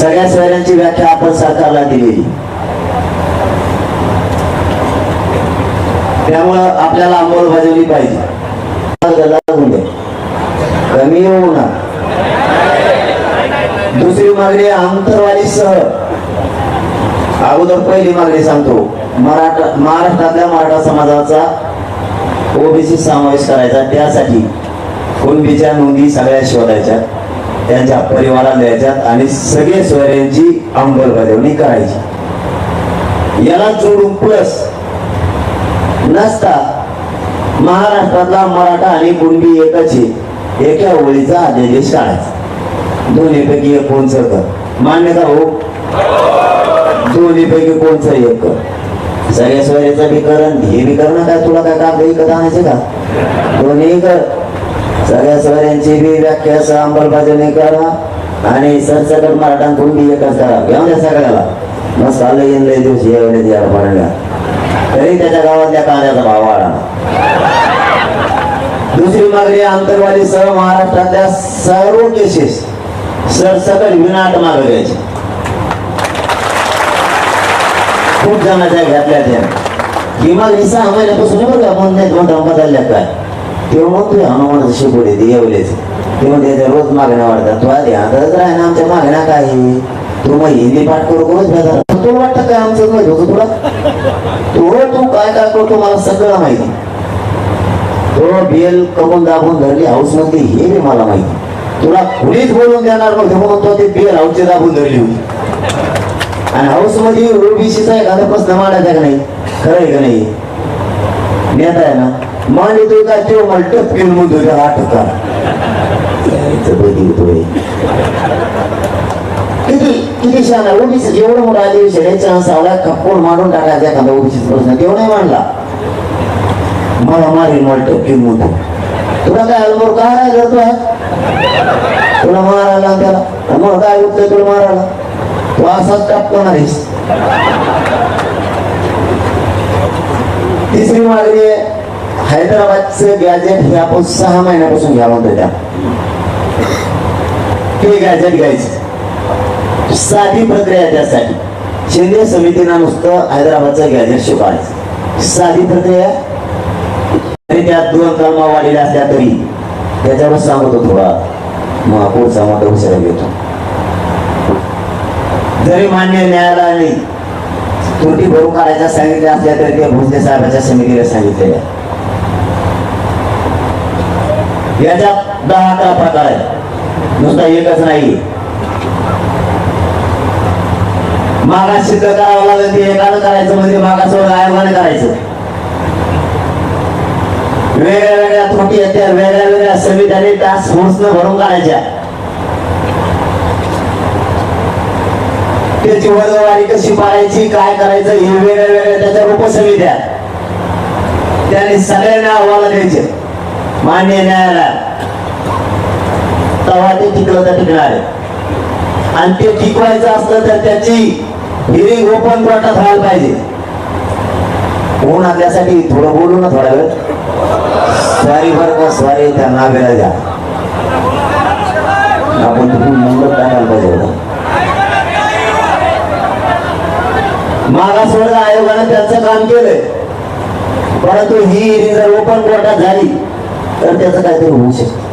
सगळ्या सोयऱ्यांची व्याख्या आपण सरकारला दिलेली. त्यामुळं आपल्याला अंमलबजावली पाहिजे. कमी होऊ ना दुसरी मागणी आंतरवाली सह अगोदर पहिली मागणी सांगतो. मराठा महाराष्ट्रातल्या मराठा समाजाचा ओबीसी समावेश करायचा. त्यासाठी कुणबीच्या नोंदी सगळ्या शोधायच्या? त्यांच्या परिवाराला द्यायच्यात आणि सगळे सोयऱ्यांची अंमलबजावणी करायची. याला जोडून प्लस नसता महाराष्ट्रातला मराठा आणि कुणबी एकच एका ओळीचा अध्यादेश काढायचा. दोन्हीपैकी एक कोणचं कर. मान्यता हो? दोन्हीपैकी कोणचं एक कर. सगळ्या सोयऱ्याचं बी कर हे बी करणं काय? तुला काय काम विकत आणायचे का? दोन्ही कर. सगळ्या सोयऱ्यांची बी व्याख्या सह अंमलबजावणी करा आणि सरसकट मराठा कुणबी एकच करा. घेऊन द्या सगळ्याला. मस्त आलं येईल लय दिवशी येऊन द्या म्हणण्या तरी त्याच्या गावातल्या कांद्याचा भाव वाढा. दुसरी मागणी आंतरवाली सह महाराष्ट्रातल्या सर्व केसेस सरसकट विनाट मागे घ्यायचे. खूप जणांच्या घातल्या त्या. किमान मागणी सहा महिन्यापासून बघा म्हणून नाही दोन बदलल्या काय? तेव्हा म्हणतोय हनुमान शिकवले ते येवलेच तेव्हा त्याच्या रोज मागण्या वाढतात तू आधी आताच राह आमच्या मागण्या काय तू मग हिंदी पाठ करू करूच बेजार तुला वाटतं काय आमचं माहीत होतं तुला तू तू काय काय करतो मला सगळं माहिती तो बेल कमून दाबून धरली हाऊस मधली हे बी मला माहिती तुला कुणीच बोलून देणार नव्हते म्हणून तो ते बेल हाऊसची दाबून धरली होती आणि हाऊसमध्ये ओबीसीचा एखादा प्रश्न मांडायचा का नाही खरं आहे का नाही नेता आहे ना मांडतोय का? तो मला टपकेल म्हणतोय का आठ का किती किती आहे ओबीसी एवढं मोठं चान्स आवडा कपूर मारून टाकायचा एखादा ओबीसीचा प्रश्न? नाही मांडला मला मारीन मला टपकेल म्हणतो तुला काय अलमोर काय नाही करतोय तुला मारायला त्याला? मग काय उठतंय तुला मारायला? तू असाच टाकणार आहेस तिसरी मागणी आहे हैदराबादचं गॅजेट हे आपण सहा महिन्यापासून घ्या म्हणतोय त्या. ते गॅजेट घ्यायचं? साधी प्रक्रिया त्यासाठी. शिंदे समितीनं नुसतं हैदराबादचं गॅजेट शिकवायचं. साधी प्रक्रिया तरी त्यात दोन कलमा वाढलेल्या असल्या तरी. त्याच्यावर सांगतो थोडा. मग पुढचा मोठा विचार घेतो. जरी मान्य न्यायालयाने त्रुटी भरून काढायच्या सांगितल्या असल्या तरी ते भोसले साहेबाच्या समितीला सांगितलेल्या याच्यात दहा अकरा प्रकार आहेत नुसता एकच नाही. मागास सिद्ध करावं लागेल ते एकानं करायचं म्हणजे मागासवर आयोगाने करायचं. वेगळ्या वेगळ्या त्रुटी आहेत त्या वेगळ्या वेगळ्या समित्याने टास्क फोर्सनं भरून काढायच्या. त्याची वर्गवारी कशी पाळायची काय करायचं हे वेगळ्या वेगळ्या त्याच्या उपसमित्या. त्याने सगळ्यांना अहवाला द्यायचे. मान्य न्यायालयात. तेव्हा ते टिकलं तर टिकणार आहे आणि ते टिकवायचं असलं तर त्याची हिरिंग ओपन कोर्टात व्हायला पाहिजे. कोण आपल्यासाठी? थोडं बोलू ना थोडा वेळ. स्वारी बरं का स्वारी त्या नावेला द्या. आपण तिथून नंबर टाकायला पाहिजे होता. मागासवर्ग आयोगानं त्यांचं काम केलंय. परंतु ही हिअरिंग जर ओपन कोर्टात झाली तर त्याचं काहीतरी होऊ शकतं.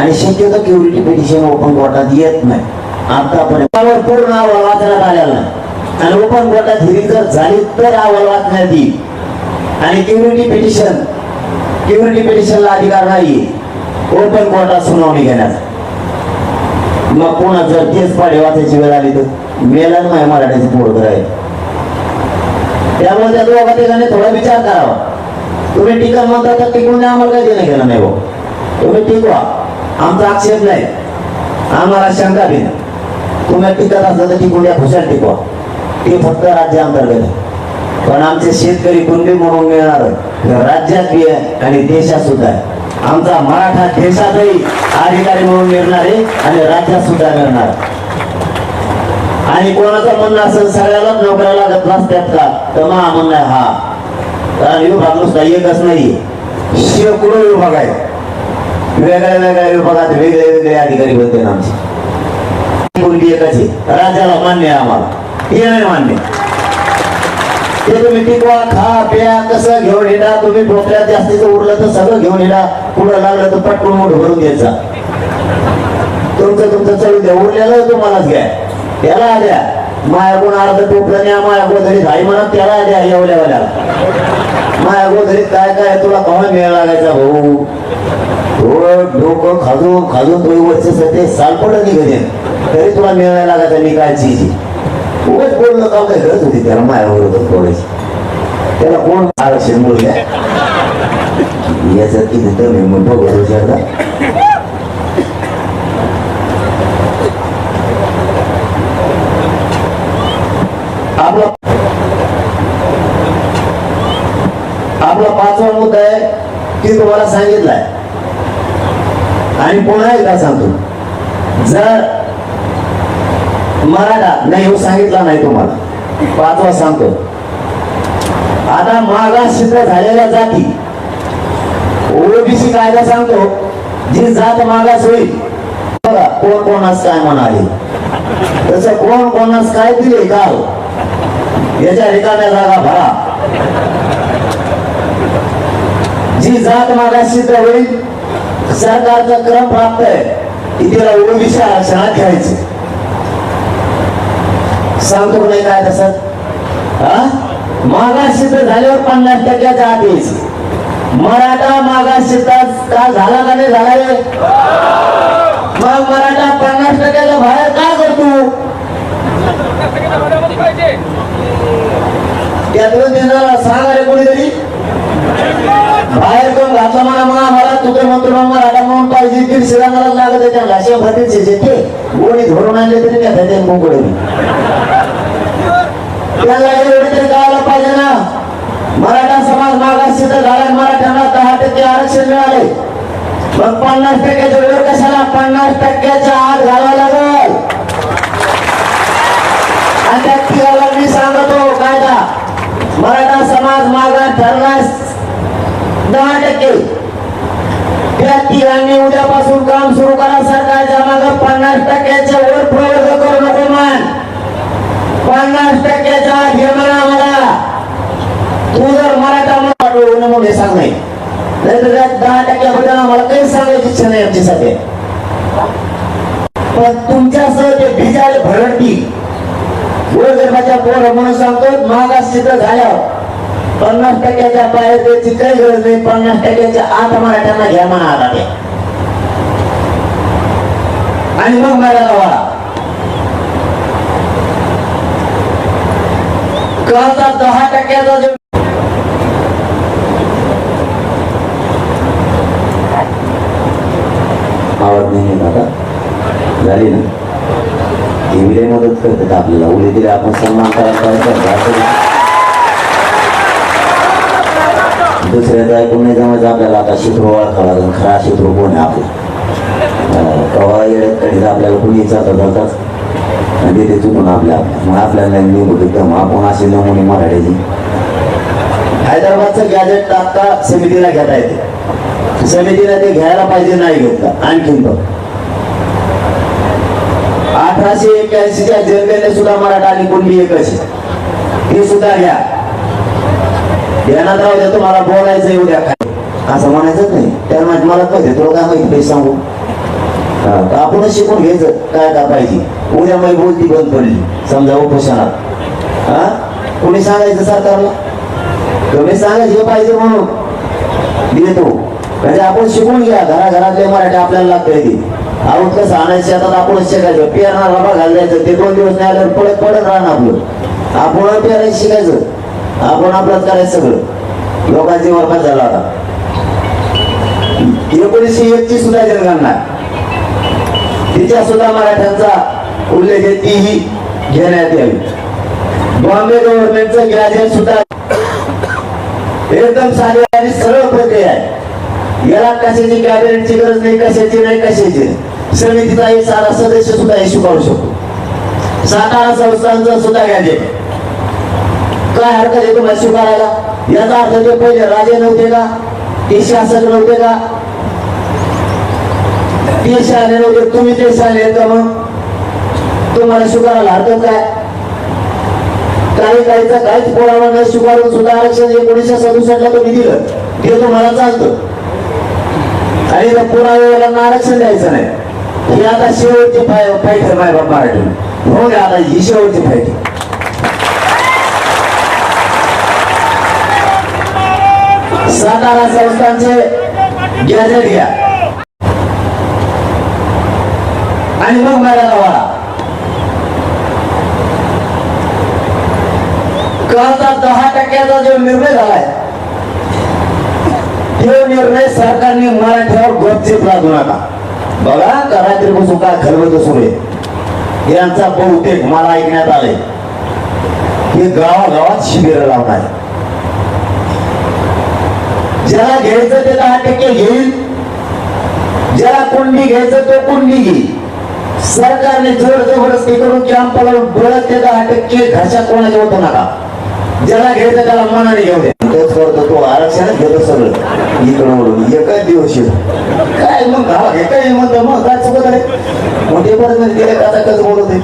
आणि शक्यतो क्युरिटी पिटिशन ओपन कोर्टात येत नाही. आतापर्यंत त्यावर पूर्ण अहवाल वाचण्यात आलेला आणि ओपन कोर्टात हिरी जर झाली तर अहवाल वाचण्यात येईल. आणि क्युरिटी पिटिशन क्युरिटी पिटिशनला अधिकार नाही ओपन कोर्टात सुनावणी घेण्याचा मग पुन्हा जर तेच पाडे वाचायची वेळ आली तर? मेला नाही मराठीचं पोट आहे त्यामुळे त्या दोघा ठिकाणी थोडा विचार करावा. तुम्ही टीका म्हणता तर टिकून द्या आम्हाला काही देणं घेणं नाही भाऊ. तुम्ही टिकवा. आमचा आक्षेप नाही. आम्हाला शंका बी नाही तुम्ही टिकत असलं तर टिकून द्या खुशाल टिकवा. ते फक्त राज्य अंतर्गत आहे. पण आमचे शेतकरी कुंडी म्हणून मिळणार राज्यात बी आहे आणि देशात सुद्धा आहे. आमचा मराठा देशातही अधिकारी म्हणून मिळणार आहे आणि राज्यात सुद्धा मिळणार आणि कोणाचं म्हणणं असेल सगळ्यालाच नोकऱ्या लागत नसतात का? तर मा म्हणणं हा. कारण विभाग नुसता एकच नाही शेकडो विभाग आहे? वेगळ्या वेगळ्या विभागात वेगळे वेगळे अधिकारी होते ना आमचे. कुणबी एकच आहे. राजाला मान्य आहे आम्हाला. हे नाही मान्य. ते तुम्ही टिकवा खा प्या कसं घेऊन येणार तुम्ही डोक्यात जास्तीचं उरलं तर सगळं घेऊन येणार पुढं लागलं तर पटकून मोठ भरून द्यायचा तुमचं तुमचं चढू द्या. उरलेलं तुम्हालाच घ्या. त्याला द्या. माया कोण अर्ध टोपलं नाही माया गोधरीत आई म्हणा त्याला द्या एवढ्या माया गोधरीत काय काय तुला कवा मेळ लागायचा भाऊ. तो डोकं खाजून खाजून तो वर्ष ते सालपड निघते तरी तुला मिळायला लागायचा मी काय चीज उगाच बोललं का काय गरज होती त्याला माया बरोबर बोलायची. त्याला कोण आरक्षण बोलल्या याच्यात किती दम आहे म्हणतो बघू विचारता आपला आपला पाचवा मुद्दा आहे की तुम्हाला सांगितलाय. आणि पुन्हा एकदा सांगतो. जर मराठा नाही हो सांगितला नाही तुम्हाला. पाचवा सांगतो. आता मागास झालेल्या जाती. ओबीसी कायदा सांगतो जी जात मागास होईल. बघा कोण कोणास काय म्हणाले. तसं कोण कोणास काय दिले का याच्या रिकाम्या जागा भरा. जी जात मागाशी सिद्ध होईल सरकारचा क्रम प्राप्त आहे. की तिला ओबीसी आरक्षणात घ्यायचे सांगतो नाही काय तसं? हा? मागास सिद्ध झाल्यावर पन्नास टक्क्याच्या आत मराठा मागास सिद्ध का झाला का नाही झाला रे? मग मराठा पन्नास टक्क्याच्या बाहेर का करतो? त्यातून देणारा सांगा रे कोणीतरी? बाहेर कोण घातला म्हणा मग आम्हाला तू तर म्हणतो मराठा म्हणून पाहिजे दीडशे जणांना लागत आहे त्यांना. शंभर दीडशे ते कोणी धरून आणले तरी ते मुंबई त्याला एवढे तरी कळायला पाहिजे ना. मराठा समाज मागास सिद्ध झाला मराठ्यांना दहा टक्के आरक्षण मिळाले. मग पन्नास टक्क्याच्या वर कशाला पन्नास टक्क्याच्या आत घालावं लागल आणि त्या तिघाला मी सांगतो कायदा मराठा समाज मागास ठरलास दहा टक्के त्या तिघांनी उद्यापासून काम सुरू करा सरकारच्या मागे पन्नास टक्क्याच्या वर प्रवर्ग करू नको मान पन्नास टक्क्याच्या आत घे म्हणा मला तू जर मराठा म्हणून म्हणून हे सांग नाही दहा आम्हाला काही सांगायची इच्छा नाही आमच्यासाठी पण तुमच्यासह ते भिजायला भरडती गोरगरबाच्या पोर म्हणून सांगतो मागास सिद्ध झाल्यावर पन्नास टक्क्याच्या बाहेर द्यायची काही गरज नाही पन्नास टक्क्याच्या आत मराठ्यांना घ्या म्हणा आणि मग मला वाढा कळता दहा टक्क्याचा जो आवड नाही आहे आता झाली ना? ती मदत मदत का आपल्याला? उली दिले आपण सन्मान करायचा पाहिजे दुसऱ्याचं ऐकून नाही जमायचं आपल्याला आता शित्रू ओळखावं लागेल खरा शित्रू कोण आहे आपला? कवा येण्यात कधीच आपल्याला कुणी जाता आणि ते चुकून आपल्या आपल्या. मग आपल्याला निवडून एकदम आपण असे नमुने मराठीची. हैदराबादचं गॅजेट आता समितीला घेता येते. समितीला ते घ्यायला पाहिजे नाही घेतलं आणखीन पण अठराशे एक्क्याऐंशीच्या जनतेने सुद्धा मराठा आणि कुणबी एकच अशी ते सुद्धा घ्या. ध्यानात राहू द्या तुम्हाला बोलायचं येऊ काय. असं म्हणायचं नाही. त्याला माहिती मला पाहिजे तुला काय माहिती पाहिजे सांगू. आपणच शिकून घ्यायचं काय काय पाहिजे उद्या मग बोलती बंद पडली. समजा उपोषणात. हा? कोणी सांगायचं सरकारला? कमी सांगायचं पाहिजे म्हणून. देतो म्हणजे आपण शिकून घ्या. घराघरातले मराठी आपल्याला लागते ती. आऊत कसं आणायचं शेतात? आपणच शिकायचं. पेरणार रबा घालायचं ते दोन दिवस नाही आल्यावर पडत पडत राहणार आपलं. आपण पेरायचं शिकायचं. आपण आपलंच करायचं सगळं. लोकांची वरपास झाला आता. एकोणीसशे एकची सुद्धा जनगणना. तिच्या सुद्धा मराठ्यांचा उल्लेख आहे तीही घेण्यात यावी बॉम्बे गव्हर्नमेंटचं ग्रॅज्युएट सुद्धा एकदम साधी आणि सरळ प्रक्रिया आहे. याला कशाची कॅबिनेटची गरज नाही कशाची नाही कशाची? समितीचा एक सारा सदस्य सुद्धा हे शिकवू शकतो. सातारा संस्थांचा सुद्धा गॅजेट काय हरकत आहे तुम्हाला स्वीकारायला याचा अर्थ ते पहिले राजे नव्हते का? ते शासक नव्हते का? ते शाले नव्हते तुम्ही ते शाले का मग? तुम्हाला स्वीकारायला हरकत काय? काही काहीचा काहीच पुरावा न स्वीकारून सुद्धा आरक्षण एकोणीसशे सदुसष्टला तुम्ही दिलं. ते तुम्हाला चालतं. आणि त्या पुरावेला आरक्षण द्यायचं नाही. ही आता शेवटची फाईट आहे माय बाप मराठी. हो आता ही शेवटची फाईट आहे. सातारा संस्थांचे गॅजेट घ्या. आणि मग मॅडम वाढा दहा टक्क्याचा जो निर्णय झालाय तो निर्णय सरकारने मराठ्यावर गपचीप लादू नका. बघा का रात्री काय खरबत सुरू आहे. यांचा बहुतेक मला ऐकण्यात आले हे गावागावात शिबिर लावणार ज्याला घ्यायचं ते दहा टक्के घेईल. ज्याला कुंडी घ्यायचं तो कुंडी घेईल. सरकारने जोर जबरदस्ती करून कॅम्पला बळत ते दहा टक्के घरच्या कोणाच्या होतो नका. ज्याला घ्यायचं त्याला मनाने घेऊ दे तोच करतो तो आरक्षणच घेतो सगळं. इकडं ओढून एकच दिवशी काय मग गावा घे काय म्हणतो मग काय चुकत आहे? मोठे परत गेले का कसं बोलत आहे?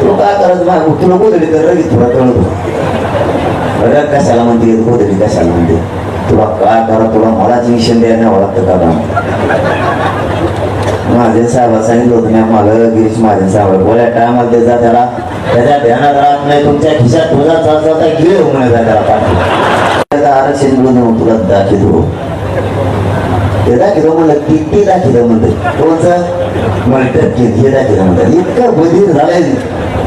तो काय करत मग तुला कोदडी तर रवी थोडा कळतो रग कशाला म्हणते? कोदडी कशाला म्हणते? तुला काय करा? तुला मला मिशन द्यायला वाटतं का काम माझे साहेब सांगितलं होतं मी मला गिरीश महाजन साहेब बोल्या टायमाला देता त्याला. त्याच्या ध्यानात राहत नाही तुमच्या खिशात तुझा चालता गिळ होऊ त्याला पाठी त्याला आरक्षण मिळून तुला दाखवतो. ते दाखवतो म्हणलं किती दाखिलं म्हणतं कोणचं? म्हणतात की हे दाखिलं म्हणतात इतकं बधीर झालंय.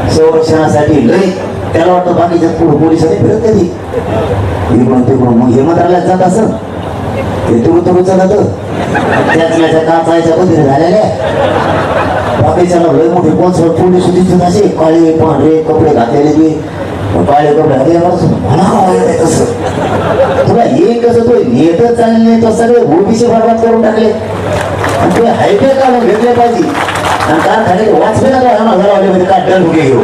संरक्षणासाठी लई त्याला वाटतं बाकीच्या पुढे पोलिसांनी फिरत कधी इकडून तिकडून मग हे मंत्रालयात जात असं ते तुरु तुरु चालत त्याच माझ्या काचायच्या बधीर झालेल्या बाकीच्या लय मोठे पोच पोलीस दिसत असे काळे पांढरे कपडे घातलेले ते काळे कपडे घातले म्हणा कसं तुला हे कसं तो नेतच चालले नाही तो सगळे ओबीसी बरबाद करून टाकले. आणि ते हायटे काढून घेतले पाहिजे. आणि कारखाने वाचले ना काय हजार वाले म्हणजे काय डल उगे घेऊ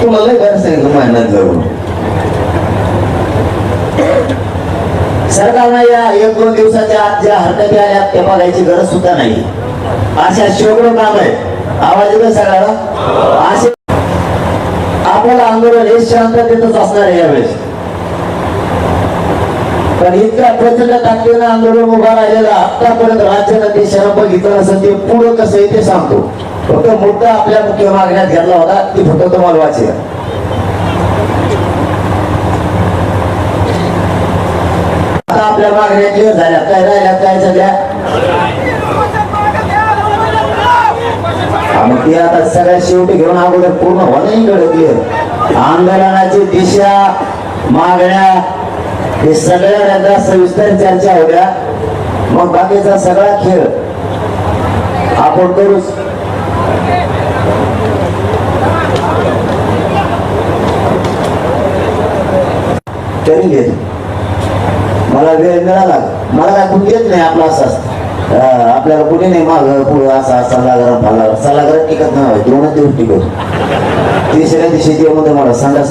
तुम्हाला लय बरं सांगितलं मेहनत करून सरकारनं या एक दोन दिवसाच्या आत ज्या हरकती आल्या ते बघायची गरज सुद्धा नाही. अशा शेकडो काम आहे आवाज येतो सगळ्याला? असे आपल्याला आंदोलन हे शांततेतच असणार आहे यावेळेस. पण इतका प्रचंड ताकदीनं आंदोलन उभा राहिलेला आतापर्यंत राज्यानं देशानं बघितलं नसेल ते पुढं कसं आहे ते सांगतो. फक्त मुद्दा आपल्या मुख्य मागण्यात घेतला होता ती फक्त तुम्हाला वाचेल. आता आपल्या मागण्या क्लिअर झाल्या. काय राहिल्या काय सगळ्या मग ते आता सगळ्या शेवटी घेऊन अगोदर पूर्ण होण्याकडे क्लिअर आंदोलनाची दिशा मागण्या हे सगळ्या एकदा सविस्तर चर्चा होत्या. मग बाकीचा सगळा खेळ आपण करूच तरी घेतली. आपला वेळ मिळाला. मला काय कुठे येत नाही आपला असं असतं. आपल्याला कुठे नाही माग पुढं असा सल्लागार फल्लागार सल्लागार टिकत नाही दोनच दिवस टिकत तिसऱ्या दिवशी ते म्हणतो मला. संडास